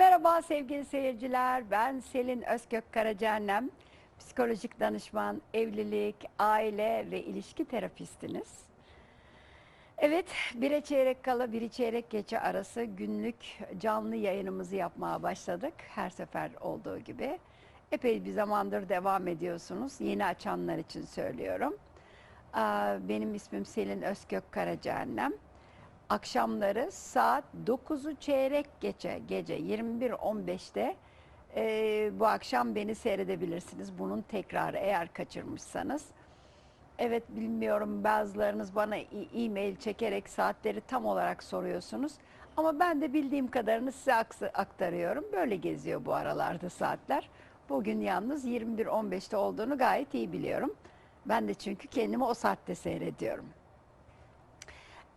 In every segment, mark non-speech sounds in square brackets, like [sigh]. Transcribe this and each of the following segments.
Merhaba sevgili seyirciler. Ben Selin Özkök Karacaannem. Psikolojik danışman, evlilik, aile ve ilişki terapistiniz. Evet, bire çeyrek kala biri çeyrek geçe arası günlük canlı yayınımızı yapmaya başladık. Her sefer olduğu gibi. Epey bir zamandır devam ediyorsunuz. Yeni açanlar için söylüyorum. Benim ismim Selin Özkök Karacaannem. Akşamları saat 9'u çeyrek geçe gece 21.15'te e, bu akşam beni seyredebilirsiniz. Bunun tekrarı eğer kaçırmışsanız. Evet bilmiyorum bazılarınız bana e-mail çekerek saatleri tam olarak soruyorsunuz. Ama ben de bildiğim kadarını size aktarıyorum. Böyle geziyor bu aralarda saatler. Bugün yalnız 21.15'te olduğunu gayet iyi biliyorum. Ben de çünkü kendimi o saatte seyrediyorum.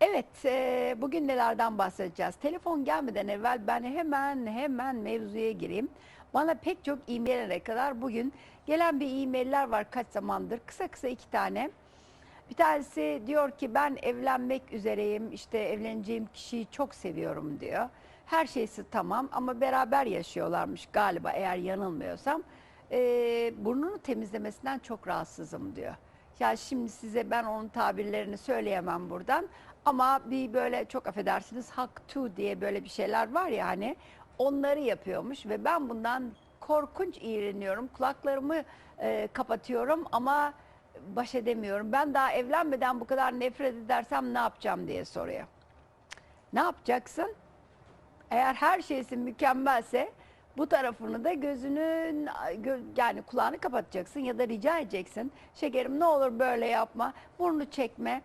Evet, e, bugün nelerden bahsedeceğiz? Telefon gelmeden evvel ben hemen hemen mevzuya gireyim. Bana pek çok e-mailere kadar bugün gelen bir e-mailler var kaç zamandır. Kısa kısa iki tane. Bir tanesi diyor ki ben evlenmek üzereyim, işte evleneceğim kişiyi çok seviyorum diyor. Her şeysi tamam ama beraber yaşıyorlarmış galiba eğer yanılmıyorsam. E, burnunu temizlemesinden çok rahatsızım diyor. Ya şimdi size ben onun tabirlerini söyleyemem buradan ama bir böyle çok affedersiniz hak to diye böyle bir şeyler var ya hani onları yapıyormuş ve ben bundan korkunç iğreniyorum. Kulaklarımı e, kapatıyorum ama baş edemiyorum. Ben daha evlenmeden bu kadar nefret edersem ne yapacağım diye soruyor. Ne yapacaksın? Eğer her şeysin mükemmelse bu tarafını da gözünün gö- yani kulağını kapatacaksın ya da rica edeceksin. Şekerim ne olur böyle yapma. Burnu çekme.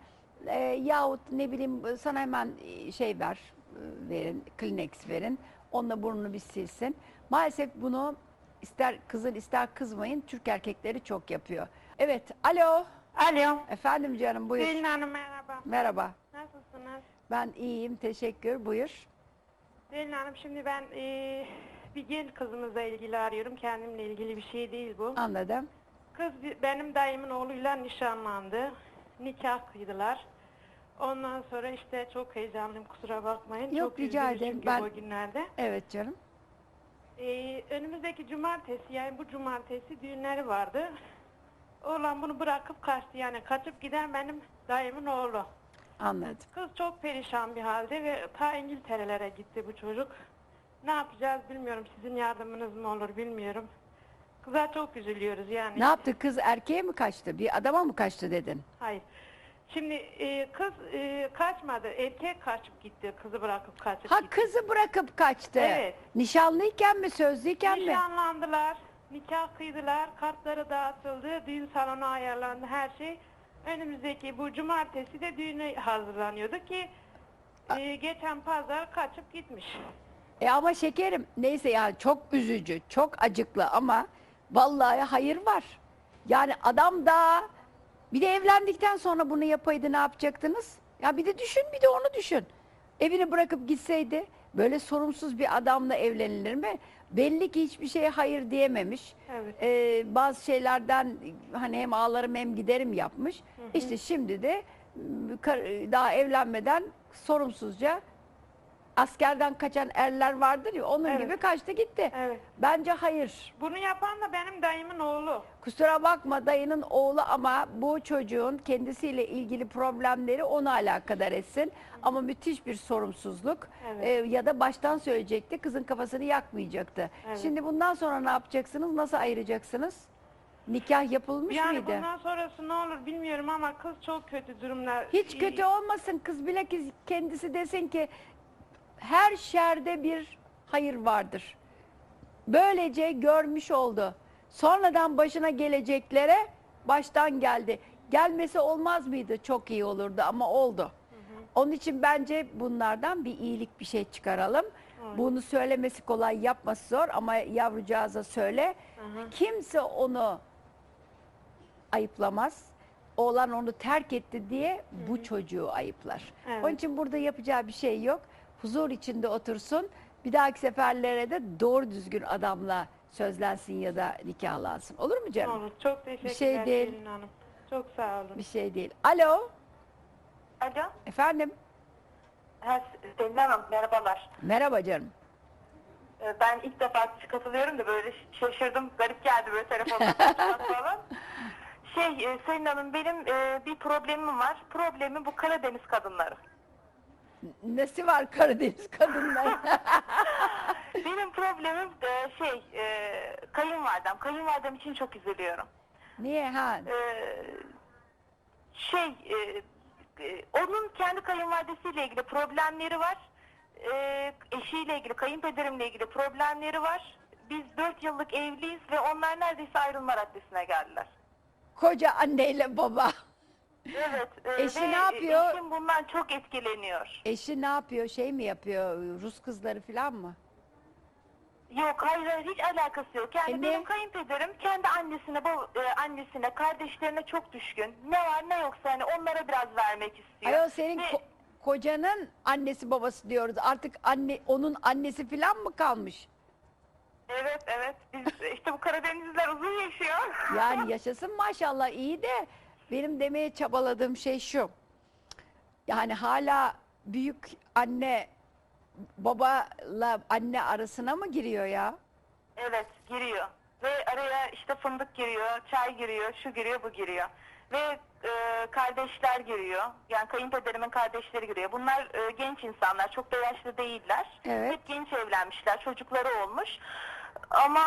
E, yahut ne bileyim sana hemen e, şey ver e, verin. Kleenex verin. Onunla burnunu bir silsin. Maalesef bunu ister kızın ister kızmayın Türk erkekleri çok yapıyor. Evet. Alo. Alo. Efendim canım buyur. Selin Hanım merhaba. Merhaba. Nasılsınız? Ben iyiyim. Teşekkür. Buyur. Selin Hanım şimdi ben eee, bir genç kızımızla ilgili arıyorum. Kendimle ilgili bir şey değil bu. Anladım. Kız benim dayımın oğluyla nişanlandı. Nikah kıydılar. Ondan sonra işte çok heyecanlıyım kusura bakmayın. Yok, çok rica ederim. çünkü Ben- o günlerde. Evet canım. Eee, önümüzdeki cumartesi yani bu cumartesi düğünleri vardı. Oğlan bunu bırakıp kaçtı yani kaçıp giden benim dayımın oğlu. Anladım. Kız çok perişan bir halde ve ta İngiltere'lere gitti bu çocuk. Ne yapacağız bilmiyorum. Sizin yardımınız mı olur bilmiyorum. Kıza çok üzülüyoruz yani. Ne yaptı kız erkeğe mi kaçtı? Bir adama mı kaçtı dedin? Hayır. Şimdi e, kız e, kaçmadı. Erkek kaçıp gitti. Kızı bırakıp kaçıp Ha gitti. kızı bırakıp kaçtı. Evet. Nişanlıyken mi sözlüyken mi? Nişanlandılar. Nikah kıydılar. Kartları dağıtıldı. Düğün salonu ayarlandı. Her şey. Önümüzdeki bu cumartesi de düğüne hazırlanıyordu ki e, geçen pazar kaçıp gitmiş. E ama şekerim neyse yani çok üzücü, çok acıklı ama vallahi hayır var. Yani adam da bir de evlendikten sonra bunu yapaydı ne yapacaktınız? Ya bir de düşün bir de onu düşün. Evini bırakıp gitseydi böyle sorumsuz bir adamla evlenilir mi? Belli ki hiçbir şeye hayır diyememiş. Evet. Ee, bazı şeylerden hani hem ağlarım hem giderim yapmış. İşte şimdi de kar- daha evlenmeden sorumsuzca askerden kaçan erler vardır ya onun Evet. gibi kaçtı gitti. Evet. Bence hayır. Bunu yapan da benim dayımın oğlu. Kusura bakma dayının oğlu ama bu çocuğun kendisiyle ilgili problemleri onu alakadar etsin. Ama müthiş bir sorumsuzluk Evet. Ee, ya da baştan söyleyecekti kızın kafasını yakmayacaktı. Evet. Şimdi bundan sonra ne yapacaksınız? Nasıl ayıracaksınız? Nikah yapılmış yani mıydı? bundan sonrası ne olur bilmiyorum ama kız çok kötü durumda. Hiç kötü olmasın kız bilakis kendisi desin ki her şerde bir hayır vardır. Böylece görmüş oldu. Sonradan başına geleceklere baştan geldi. Gelmesi olmaz mıydı? Çok iyi olurdu ama oldu. Onun için bence bunlardan bir iyilik bir şey çıkaralım. Bunu söylemesi kolay, yapması zor ama yavrucağıza söyle. Kimse onu ayıplamaz. Oğlan onu terk etti diye bu çocuğu ayıplar. Evet. Onun için burada yapacağı bir şey yok. Huzur içinde otursun. Bir dahaki seferlere de doğru düzgün adamla sözlensin ya da nikahlansın. Olur mu canım? olur. Çok teşekkürler şey değil. Selin Hanım. Çok sağ olun. Bir şey değil. Alo, Alo, efendim. ha, Selin Hanım merhabalar. Merhaba canım. Ee, Ben ilk defa katılıyorum da böyle şaşırdım. Garip geldi böyle telefonla [laughs] konuşmak falan. Şey e, Selin Hanım benim e, bir problemim var. Problemim bu Karadeniz kadınları. Nesi var Karadeniz kadınlar? [laughs] Benim problemim e, şey e, kayınvalidem. Kayınvalidem için çok üzülüyorum. Niye ha? Ee, şey e, e, onun kendi kayınvalidesiyle ilgili problemleri var. Ee, eşiyle ilgili, kayınpederimle ilgili problemleri var. Biz dört yıllık evliyiz ve onlar neredeyse ayrılma raddesine geldiler. Koca anneyle baba. Evet. e, Eşi ve ne yapıyor? Eşim bundan çok etkileniyor. Eşi ne yapıyor? Şey mi yapıyor? Rus kızları falan mı? Yok hayır hayır hiç alakası yok. Yani E ne? benim kayınpederim kendi annesine, baba, e, annesine, kardeşlerine çok düşkün. Ne var ne yoksa hani onlara biraz vermek istiyor. Ayol senin Ve- ko- kocanın annesi babası diyoruz. Artık anne onun annesi falan mı kalmış? Evet evet biz işte bu Karadenizliler uzun yaşıyor. Yani [laughs] yaşasın maşallah iyi de benim demeye çabaladığım şey şu. Yani hala büyük anne babala anne arasına mı giriyor ya? evet giriyor ve araya işte fındık giriyor, çay giriyor, şu giriyor, bu giriyor. Ve e, kardeşler giriyor. Yani kayınpederimin kardeşleri giriyor. Bunlar e, genç insanlar, çok da yaşlı değiller. Evet. Hep genç evlenmişler, çocukları olmuş. Ama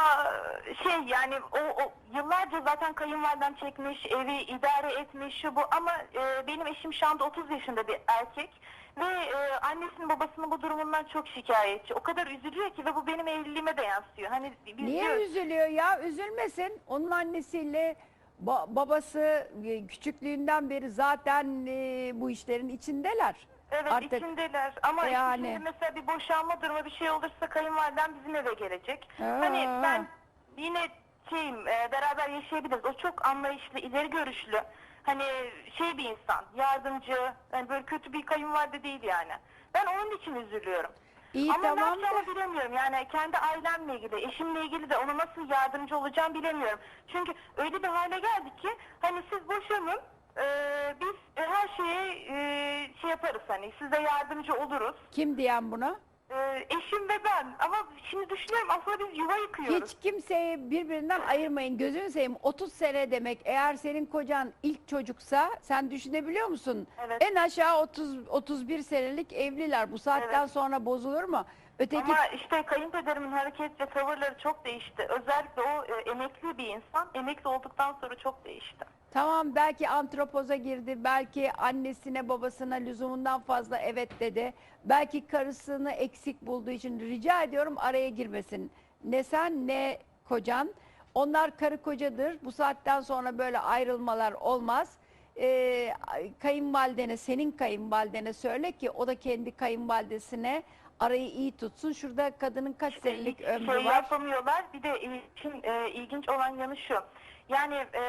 e, şey yani o, o yıllarca zaten kayınvalidem çekmiş, evi idare etmiş şu bu ama e, benim eşim şu anda 30 yaşında bir erkek ve e, annesinin babasının bu durumundan çok şikayetçi. O kadar üzülüyor ki ve bu benim evliliğime de yansıyor. Hani biz Niye diyoruz, üzülüyor ya? Üzülmesin. Onun annesiyle ba- babası e, küçüklüğünden beri zaten e, bu işlerin içindeler. Evet Artık içindeler ama yani. şimdi mesela bir boşanma durumu bir şey olursa kayınvalidem bizim eve gelecek. Ha. Hani ben yine şeyim e, beraber yaşayabiliriz. O çok anlayışlı, ileri görüşlü. Hani şey bir insan, yardımcı, yani böyle kötü bir kayınvalide değil yani. Ben onun için üzülüyorum. İyi Ama ne tamam da yapacağımı bilemiyorum. Yani kendi ailemle ilgili, eşimle ilgili de ona nasıl yardımcı olacağım bilemiyorum. Çünkü öyle bir hale geldik ki hani siz boşanın, e, biz her şeye e, şey yaparız hani size yardımcı oluruz. kim diyen buna? E, eşim ve ben ama şimdi düşünüyorum aslında biz yuva yıkıyoruz. Hiç kimseyi birbirinden ayırmayın. Gözünü seveyim 30 sene demek. Eğer senin kocan ilk çocuksa sen düşünebiliyor musun? Evet. En aşağı 30 31 senelik evliler. Bu saatten Evet. sonra bozulur mu? Öteki Ama işte kayınpederimin hareket ve tavırları çok değişti. Özellikle o e, emekli bir insan. Emekli olduktan sonra çok değişti. Tamam belki antropoza girdi, belki annesine babasına lüzumundan fazla evet dedi. Belki karısını eksik bulduğu için rica ediyorum araya girmesin. Ne sen ne kocan. Onlar karı kocadır. Bu saatten sonra böyle ayrılmalar olmaz. Ee, kayınvalidene, senin kayınvalidene söyle ki o da kendi kayınvalidesine arayı iyi tutsun. Şurada kadının kaç senelik ömrü şey var. yapamıyorlar. Bir de için e, ilginç olan yanı şu. Yani e,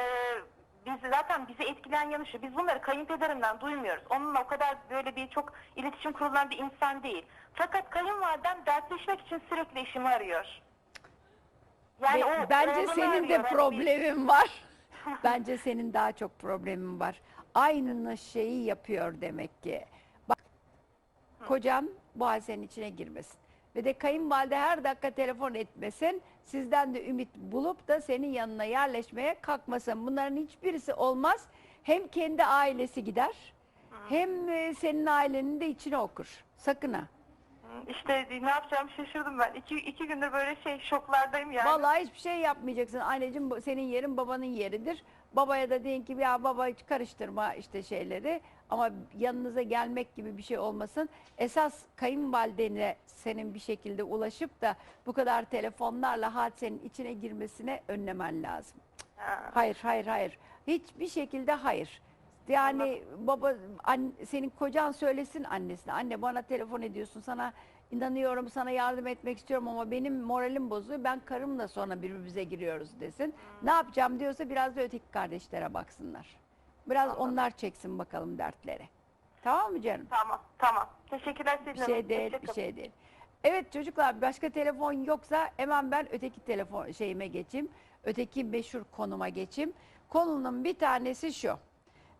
biz zaten bizi etkileyen yanı şu. Biz bunları kayınpederimden duymuyoruz. Onunla o kadar böyle bir çok iletişim kurulan bir insan değil. Fakat kayınvalidem dertleşmek için sürekli eşimi arıyor. Yani Be- o Bence oğlunu senin arıyor. de Hani problemin var. [laughs] Bence senin daha çok problemin var. Aynı şeyi yapıyor demek ki. Bak kocan bu içine girmesin. Ve de kayınvalide her dakika telefon etmesin. Sizden de ümit bulup da senin yanına yerleşmeye kalkmasın. Bunların hiçbirisi olmaz. Hem kendi ailesi gider. Hem e, senin ailenin de içine okur. Sakın ha. İşte ne yapacağım şaşırdım ben. İki, iki gündür böyle şey şoklardayım yani. Vallahi hiçbir şey yapmayacaksın. Anneciğim bu- senin yerin babanın yeridir. Babaya da deyin ki ya baba hiç karıştırma işte şeyleri. Ama yanınıza gelmek gibi bir şey olmasın. Esas kayınvalidene senin bir şekilde ulaşıp da bu kadar telefonlarla hadisenin içine girmesine önlemen lazım. Ha. Hayır, hayır, hayır. Hiçbir şekilde hayır. Yani baba an- senin kocan söylesin annesine. Anne bana telefon ediyorsun. Sana inanıyorum, sana yardım etmek istiyorum ama benim moralim bozuyor. Ben karımla sonra birbirimize giriyoruz desin. Ne yapacağım diyorsa biraz da öteki kardeşlere baksınlar. Biraz onlar çeksin bakalım dertleri. Tamam mı canım? Tamam tamam. Teşekkürler Selin Bir Hanım. şey değil, bir Hoşçakalın. şey değil. Evet çocuklar başka telefon yoksa hemen ben öteki telefon şeyime geçeyim. Öteki meşhur konuma geçeyim. Konunun bir tanesi şu.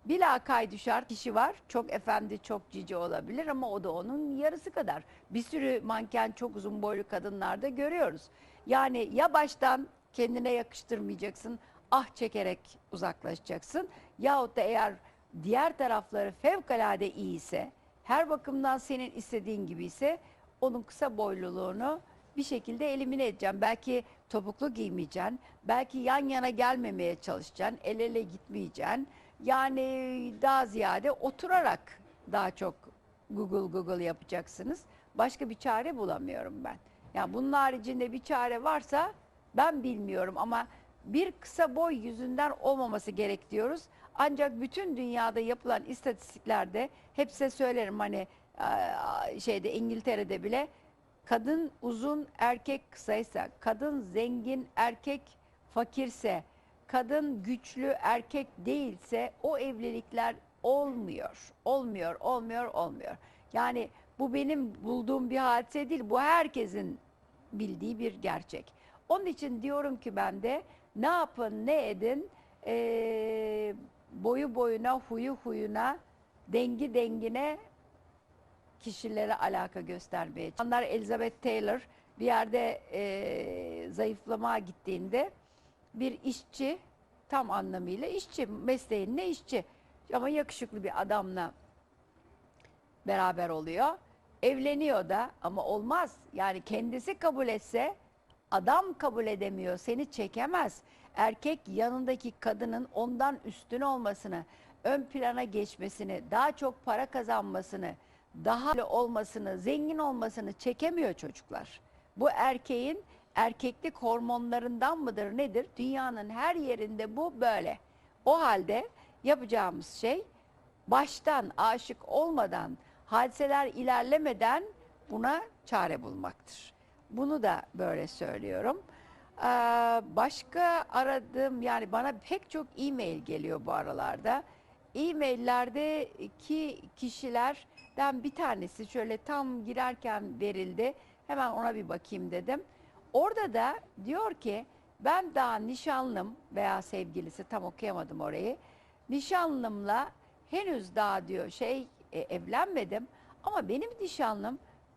Bila kay düşer kişi var. Çok efendi, çok cici olabilir ama o da onun yarısı kadar. Bir sürü manken çok uzun boylu kadınlarda görüyoruz. Yani ya baştan kendine yakıştırmayacaksın, ah çekerek uzaklaşacaksın. Yahut da eğer diğer tarafları fevkalade iyiyse, her bakımdan senin istediğin gibi ise onun kısa boyluluğunu bir şekilde elimine edeceğim. Belki topuklu giymeyeceksin, belki yan yana gelmemeye çalışacaksın, el ele gitmeyeceksin. Yani daha ziyade oturarak daha çok Google Google yapacaksınız. Başka bir çare bulamıyorum ben. Yani bunun haricinde bir çare varsa ben bilmiyorum ama bir kısa boy yüzünden olmaması gerek diyoruz. Ancak bütün dünyada yapılan istatistiklerde hep size söylerim hani eee, şeyde İngiltere'de bile kadın uzun erkek kısaysa, kadın zengin erkek fakirse, kadın güçlü erkek değilse o evlilikler olmuyor. Olmuyor, olmuyor, olmuyor. Yani bu benim bulduğum bir hadise değil. Bu herkesin bildiği bir gerçek. Onun için diyorum ki ben de ne yapın ne edin eee, boyu boyuna huyu huyuna dengi dengine kişilere alaka göstermeye. Onlar Elizabeth Taylor bir yerde eee zayıflamaya gittiğinde bir işçi tam anlamıyla işçi mesleğinde işçi ama yakışıklı bir adamla beraber oluyor. Evleniyor da ama olmaz. Yani kendisi kabul etse adam kabul edemiyor. Seni çekemez. Erkek yanındaki kadının ondan üstün olmasını, ön plana geçmesini, daha çok para kazanmasını, daha olmasını, zengin olmasını çekemiyor çocuklar. Bu erkeğin erkeklik hormonlarından mıdır nedir? Dünyanın her yerinde bu böyle. O halde yapacağımız şey baştan aşık olmadan, hadiseler ilerlemeden buna çare bulmaktır. Bunu da böyle söylüyorum. Ee, başka aradığım yani bana pek çok e-mail geliyor bu aralarda. E-maillerdeki kişilerden bir tanesi şöyle tam girerken verildi. Hemen ona bir bakayım dedim. Orada da diyor ki ben daha nişanlım veya sevgilisi tam okuyamadım orayı. Nişanlımla henüz daha diyor şey e, evlenmedim ama benim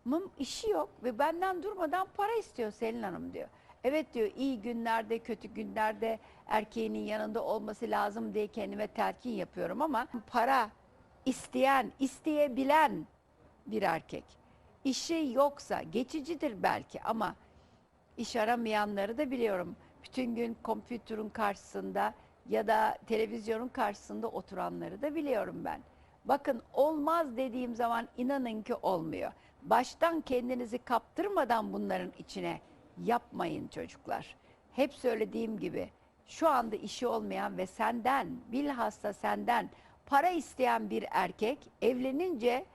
nişanlımın işi yok ve benden durmadan para istiyor Selin Hanım diyor. Evet diyor iyi günlerde kötü günlerde erkeğinin yanında olması lazım diye kendime telkin yapıyorum ama para isteyen, isteyebilen bir erkek. İşi yoksa geçicidir belki ama iş aramayanları da biliyorum. Bütün gün kompütürün karşısında ya da televizyonun karşısında oturanları da biliyorum ben. Bakın olmaz dediğim zaman inanın ki olmuyor. Baştan kendinizi kaptırmadan bunların içine yapmayın çocuklar. Hep söylediğim gibi şu anda işi olmayan ve senden bilhassa senden para isteyen bir erkek evlenince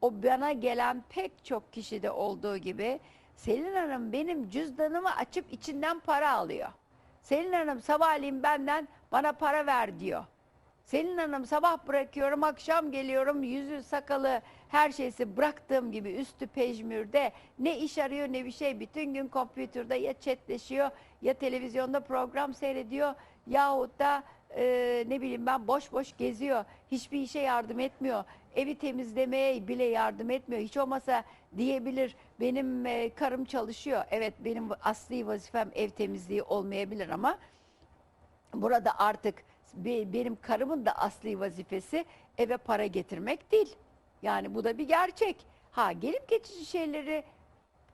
o bana gelen pek çok kişide olduğu gibi Selin Hanım benim cüzdanımı açıp içinden para alıyor. Selin Hanım sabahleyin benden bana para ver diyor. Selin Hanım sabah bırakıyorum akşam geliyorum yüzü sakalı her şeysi bıraktığım gibi üstü pejmürde ne iş arıyor ne bir şey. Bütün gün kompütürde ya chatleşiyor ya televizyonda program seyrediyor yahut da e, ne bileyim ben boş boş geziyor. Hiçbir işe yardım etmiyor. Evi temizlemeye bile yardım etmiyor. Hiç olmasa diyebilir benim e, karım çalışıyor. Evet benim asli vazifem ev temizliği olmayabilir ama burada artık be- benim karımın da asli vazifesi eve para getirmek değil. Yani bu da bir gerçek. Ha gelip geçici şeyleri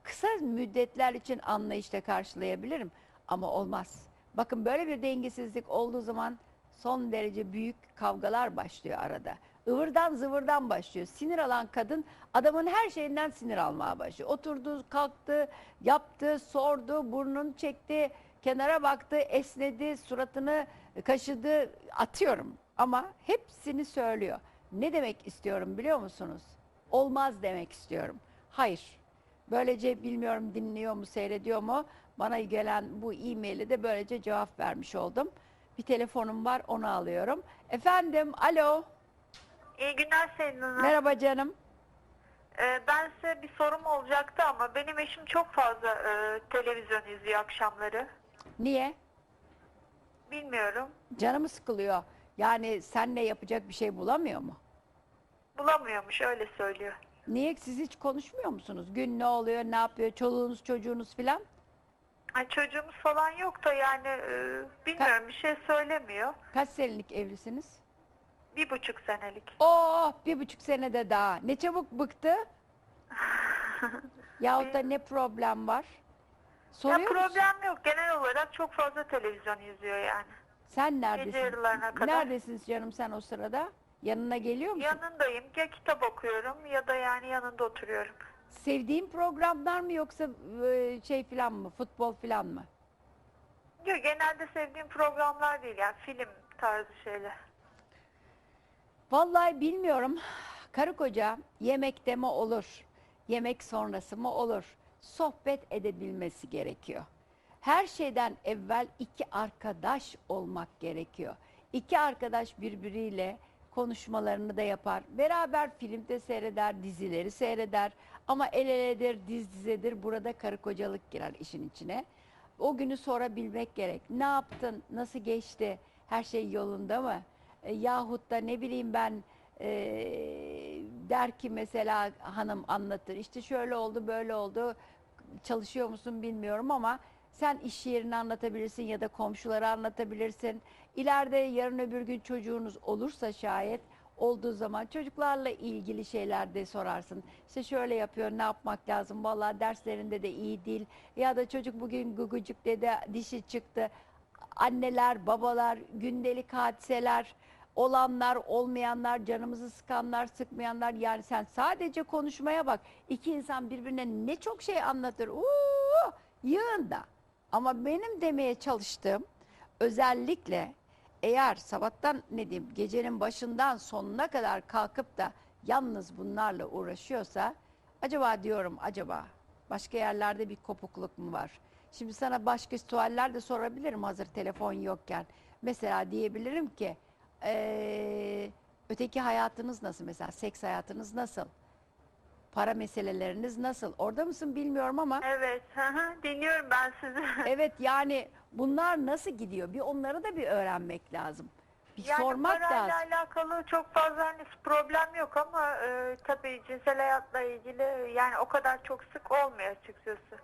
kısa müddetler için anlayışla karşılayabilirim ama olmaz. Bakın böyle bir dengesizlik olduğu zaman son derece büyük kavgalar başlıyor arada. Ivırdan zıvırdan başlıyor. Sinir alan kadın adamın her şeyinden sinir almaya başlıyor. Oturdu, kalktı, yaptı, sordu, burnunu çekti, kenara baktı, esnedi, suratını kaşıdı, atıyorum. Ama hepsini söylüyor. Ne demek istiyorum biliyor musunuz? Olmaz demek istiyorum. Hayır. Böylece bilmiyorum dinliyor mu, seyrediyor mu? Bana gelen bu e-maili de böylece cevap vermiş oldum. Bir telefonum var, onu alıyorum. Efendim, alo. İyi günler Selin Hanım. Merhaba canım. Ee, ben size bir sorum olacaktı ama benim eşim çok fazla e, televizyon izliyor akşamları. Niye? Bilmiyorum. Canımı sıkılıyor. Yani senle yapacak bir şey bulamıyor mu? Bulamıyormuş öyle söylüyor. Niye siz hiç konuşmuyor musunuz? Gün ne oluyor, ne yapıyor, çoluğunuz çocuğunuz filan? Ay çocuğumuz falan yok da yani e, bilmiyorum bir şey söylemiyor. Kaç senelik evlisiniz? Bir buçuk senelik. Oh bir buçuk senede daha. Ne çabuk bıktı. [laughs] Yahut da ne problem var? Ya Soruyor musun? problem yok. Genel olarak çok fazla televizyon izliyor yani. Sen neredesin? Gece yarılarına kadar. Neredesin canım sen o sırada? Yanına geliyor musun? Yanındayım. Ya kitap okuyorum ya da yani yanında oturuyorum. Sevdiğin programlar mı yoksa e, şey filan mı? Futbol filan mı? Yok genelde sevdiğim programlar değil yani film tarzı şeyler. Vallahi bilmiyorum. Karı koca yemekte mi olur? Yemek sonrası mı olur? Sohbet edebilmesi gerekiyor. Her şeyden evvel iki arkadaş olmak gerekiyor. İki arkadaş birbiriyle konuşmalarını da yapar. Beraber filmde seyreder, dizileri seyreder. Ama el eledir, diz dizedir. Burada karı kocalık girer işin içine. O günü sorabilmek gerek. Ne yaptın? Nasıl geçti? Her şey yolunda mı? E, yahut da ne bileyim ben e, der ki mesela hanım anlatır. İşte şöyle oldu, böyle oldu. Çalışıyor musun bilmiyorum ama sen iş yerini anlatabilirsin ya da komşulara anlatabilirsin. İleride yarın öbür gün çocuğunuz olursa şayet olduğu zaman çocuklarla ilgili şeyler de sorarsın. İşte şöyle yapıyor, ne yapmak lazım? Vallahi derslerinde de iyi değil. Ya da çocuk bugün gugucuk dedi, dişi çıktı. Anneler, babalar, gündelik hadiseler, olanlar, olmayanlar, canımızı sıkanlar, sıkmayanlar. Yani sen sadece konuşmaya bak. İki insan birbirine ne çok şey anlatır. Uuu, yığında. Ama benim demeye çalıştığım özellikle eğer sabahtan ne diyeyim gecenin başından sonuna kadar kalkıp da yalnız bunlarla uğraşıyorsa acaba diyorum acaba başka yerlerde bir kopukluk mu var? Şimdi sana başka sualler de sorabilirim hazır telefon yokken. Mesela diyebilirim ki eee, öteki hayatınız nasıl mesela seks hayatınız nasıl? Para meseleleriniz nasıl? Orada mısın bilmiyorum ama Evet. hı hı, Dinliyorum ben sizi. [laughs] evet yani bunlar nasıl gidiyor? Bir onları da bir öğrenmek lazım. Bir Yani sormak parayla lazım. alakalı çok fazla hani problem yok ama e, tabii cinsel hayatla ilgili yani o kadar çok sık olmuyor açıkçası.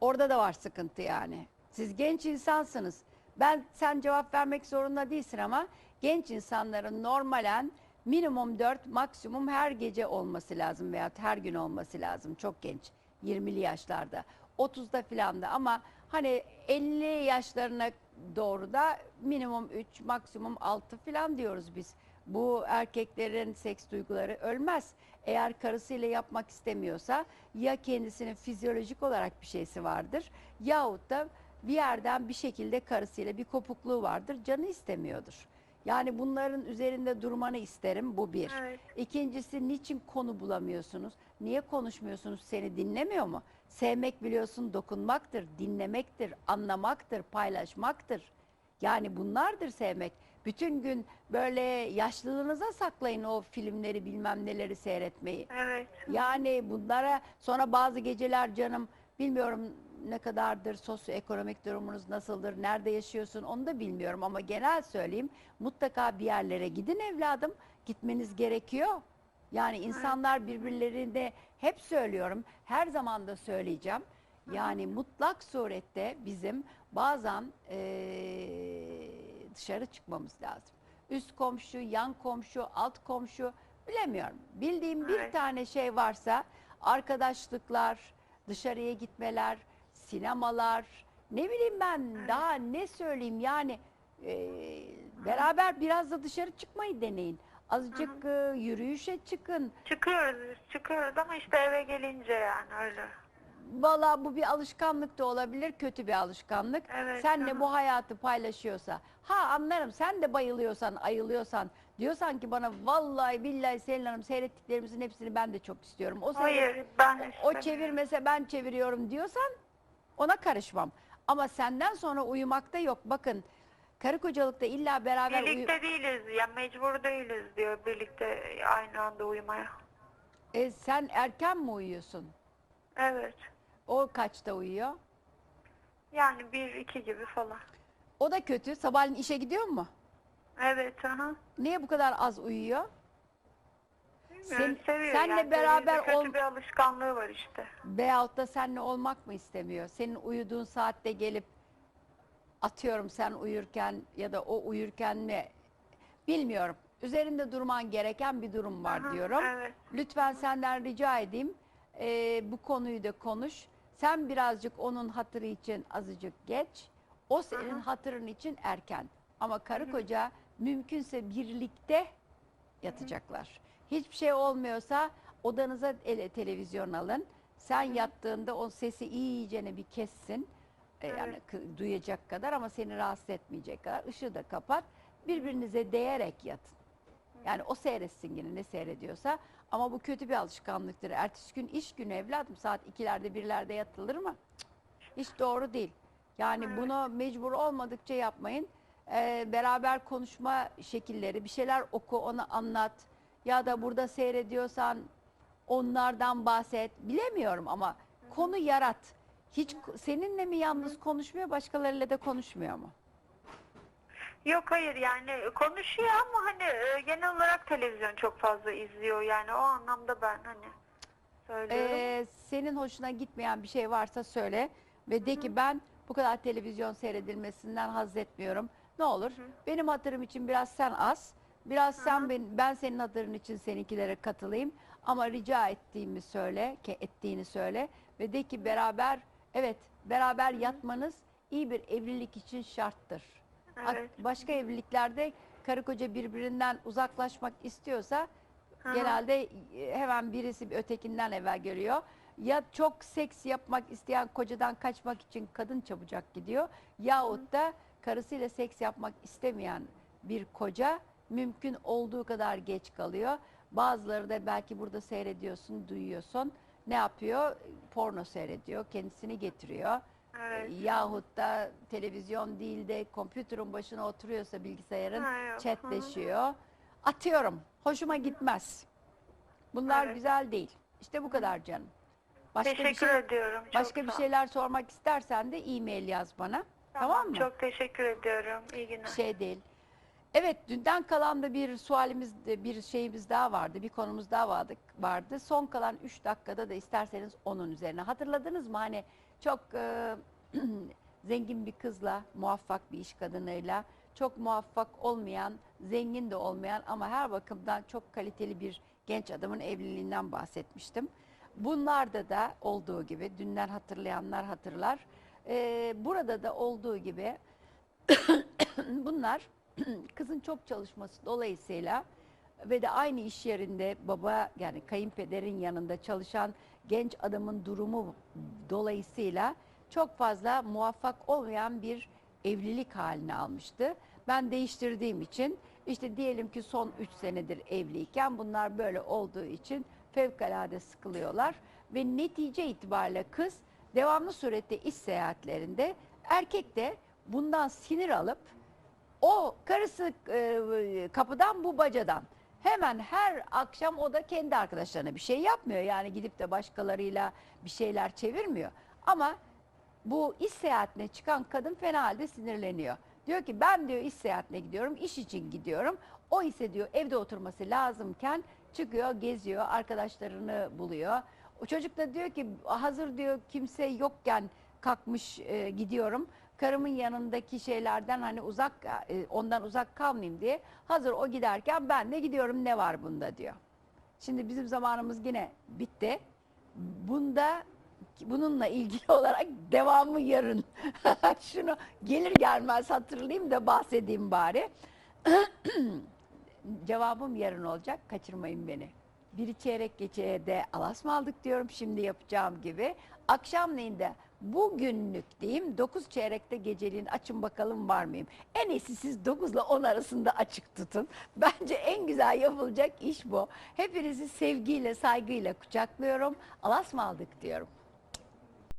Orada da var sıkıntı yani. Siz genç insansınız. Ben sen cevap vermek zorunda değilsin ama genç insanların normalen minimum 4 maksimum her gece olması lazım veya her gün olması lazım. Çok genç. 20'li yaşlarda. 30'da filan da ama hani 50 yaşlarına doğru da minimum 3 maksimum 6 filan diyoruz biz. Bu erkeklerin seks duyguları ölmez. Eğer karısıyla yapmak istemiyorsa ya kendisinin fizyolojik olarak bir şeysi vardır yahut da bir yerden bir şekilde karısıyla bir kopukluğu vardır canı istemiyordur. Yani bunların üzerinde durmanı isterim bu bir. Evet. İkincisi niçin konu bulamıyorsunuz? Niye konuşmuyorsunuz? Seni dinlemiyor mu? Sevmek biliyorsun dokunmaktır, dinlemektir, anlamaktır, paylaşmaktır. Yani bunlardır sevmek. Bütün gün böyle yaşlılığınıza saklayın o filmleri bilmem neleri seyretmeyi. Evet. Yani bunlara sonra bazı geceler canım bilmiyorum ne kadardır sosyoekonomik durumunuz nasıldır, nerede yaşıyorsun onu da bilmiyorum ama genel söyleyeyim mutlaka bir yerlere gidin evladım. Gitmeniz gerekiyor. Yani insanlar birbirlerine hep söylüyorum, her zaman da söyleyeceğim. Yani mutlak surette bizim bazen eee, dışarı çıkmamız lazım. Üst komşu, yan komşu, alt komşu bilemiyorum. Bildiğim bir tane şey varsa arkadaşlıklar, dışarıya gitmeler, sinemalar, ne bileyim ben daha ne söyleyeyim yani eee, beraber biraz da dışarı çıkmayı deneyin. Azıcık eee, yürüyüşe çıkın. Çıkıyoruz, çıkıyoruz ama işte eve gelince yani öyle. Valla bu bir alışkanlık da olabilir, kötü bir alışkanlık. Evet, Senle bu hayatı paylaşıyorsa, ha anlarım sen de bayılıyorsan, ayılıyorsan, diyorsan ki bana vallahi billahi Selin Hanım seyrettiklerimizin hepsini ben de çok istiyorum. O, seyret- Hayır ben o istemiyorum. çevirmese ben çeviriyorum diyorsan ona karışmam. Ama senden sonra uyumakta yok. Bakın karı kocalıkta illa beraber uyu... Birlikte değiliz ya mecbur değiliz diyor birlikte aynı anda uyumaya. E, sen erken mi uyuyorsun? Evet. O kaçta uyuyor? Yani bir iki gibi falan. O da kötü. Sabahleyin işe gidiyor mu? Evet. Aha. Niye bu kadar az uyuyor? Sen- seviyor senle yani. beraber Kötü ol- bir alışkanlığı var işte. Veyahut da seninle olmak mı istemiyor? Senin uyuduğun saatte gelip atıyorum sen uyurken ya da o uyurken mi bilmiyorum. Üzerinde durman gereken bir durum var Aha, diyorum. Evet. Lütfen senden rica edeyim eee, bu konuyu da konuş. Sen birazcık onun hatırı için azıcık geç. O senin hatırın için erken. Ama karı koca mümkünse birlikte yatacaklar. Hiçbir şey olmuyorsa odanıza ele televizyon alın. Sen yattığında o sesi iyicene bir kessin. E, Yani kı- duyacak kadar ama seni rahatsız etmeyecek kadar. Işığı da kapat. Birbirinize değerek yatın. Yani o seyretsin yine ne seyrediyorsa. Ama bu kötü bir alışkanlıktır. Ertesi gün iş günü evladım saat ikilerde birlerde yatılır mı? Hiç doğru değil. Yani bunu mecbur olmadıkça yapmayın. Ee, beraber konuşma şekilleri, bir şeyler oku, onu anlat. Ya da burada seyrediyorsan onlardan bahset. Bilemiyorum ama konu yarat. Hiç seninle mi yalnız konuşmuyor, başkalarıyla da konuşmuyor mu? Yok hayır yani konuşuyor ama hani e, genel olarak televizyon çok fazla izliyor yani o anlamda ben hani söylüyorum. Ee, senin hoşuna gitmeyen bir şey varsa söyle ve de ki ben bu kadar televizyon seyredilmesinden haz etmiyorum. Ne olur benim hatırım için biraz sen az, biraz sen ben, ben senin hatırın için seninkilere katılayım ama rica ettiğimi söyle, ki ettiğini söyle ve de ki beraber evet beraber yatmanız iyi bir evlilik için şarttır. Ak- Evet. Başka evliliklerde karı koca birbirinden uzaklaşmak istiyorsa genelde e, hemen birisi bir ötekinden evvel geliyor. Ya çok seks yapmak isteyen kocadan kaçmak için kadın çabucak gidiyor. Yahut da karısıyla seks yapmak istemeyen bir koca mümkün olduğu kadar geç kalıyor. Bazıları da belki burada seyrediyorsun, duyuyorsun. Ne yapıyor? Porno seyrediyor, kendisini getiriyor. Evet. E, Yahut da televizyon değil de kompütürün başına oturuyorsa bilgisayarın Ha, yok. chatleşiyor. Atıyorum. Hoşuma gitmez. Bunlar Evet. güzel değil. İşte bu kadar canım. Başka bir teşekkür şey ediyorum. çok başka bir şeyler sormak istersen de e-mail yaz bana. Tamam, mı? Çok teşekkür ediyorum. İyi günler. şey değil. Evet, dünden kalan da bir sualimiz, bir şeyimiz daha vardı, bir konumuz daha vardı. vardı. Son kalan 3 dakikada da isterseniz onun üzerine. Hatırladınız mı? Hani çok e, [clears throat] zengin bir kızla, muvaffak bir iş kadınıyla, çok muvaffak olmayan, zengin de olmayan ama her bakımdan çok kaliteli bir genç adamın evliliğinden bahsetmiştim. Bunlarda da olduğu gibi, dünden hatırlayanlar hatırlar. E, burada da olduğu gibi [clears throat] bunlar [clears throat] kızın çok çalışması dolayısıyla ve de aynı iş yerinde baba yani kayınpederin yanında çalışan genç adamın durumu dolayısıyla çok fazla muvaffak olmayan bir evlilik haline almıştı. Ben değiştirdiğim için işte diyelim ki son 3 senedir evliyken bunlar böyle olduğu için fevkalade sıkılıyorlar ve netice itibariyle kız devamlı surette iş seyahatlerinde erkek de bundan sinir alıp o karısı e, kapıdan bu bacadan. Hemen her akşam o da kendi arkadaşlarına bir şey yapmıyor. Yani gidip de başkalarıyla bir şeyler çevirmiyor. Ama bu iş seyahatine çıkan kadın fena halde sinirleniyor. Diyor ki ben diyor iş seyahatine gidiyorum, iş için gidiyorum. O ise diyor evde oturması lazımken çıkıyor, geziyor, arkadaşlarını buluyor. O çocuk da diyor ki hazır diyor kimse yokken kalkmış e, gidiyorum. Karımın yanındaki şeylerden hani uzak e, ondan uzak kalmayayım diye hazır o giderken ben de gidiyorum ne var bunda diyor. Şimdi bizim zamanımız yine bitti. Bunda bununla ilgili [laughs] olarak devamı yarın. [laughs] Şunu gelir gelmez hatırlayayım da bahsedeyim bari. [clears throat] Cevabım yarın olacak. Kaçırmayın beni. Bir çeyrek geçeye de alas mı aldık diyorum şimdi yapacağım gibi. Akşamleyin de bugünlük diyeyim 9 çeyrekte geceliğin açın bakalım var mıyım? En iyisi siz 9 ile 10 arasında açık tutun. [laughs] Bence en güzel yapılacak iş bu. Hepinizi sevgiyle saygıyla kucaklıyorum. Alas mı aldık diyorum.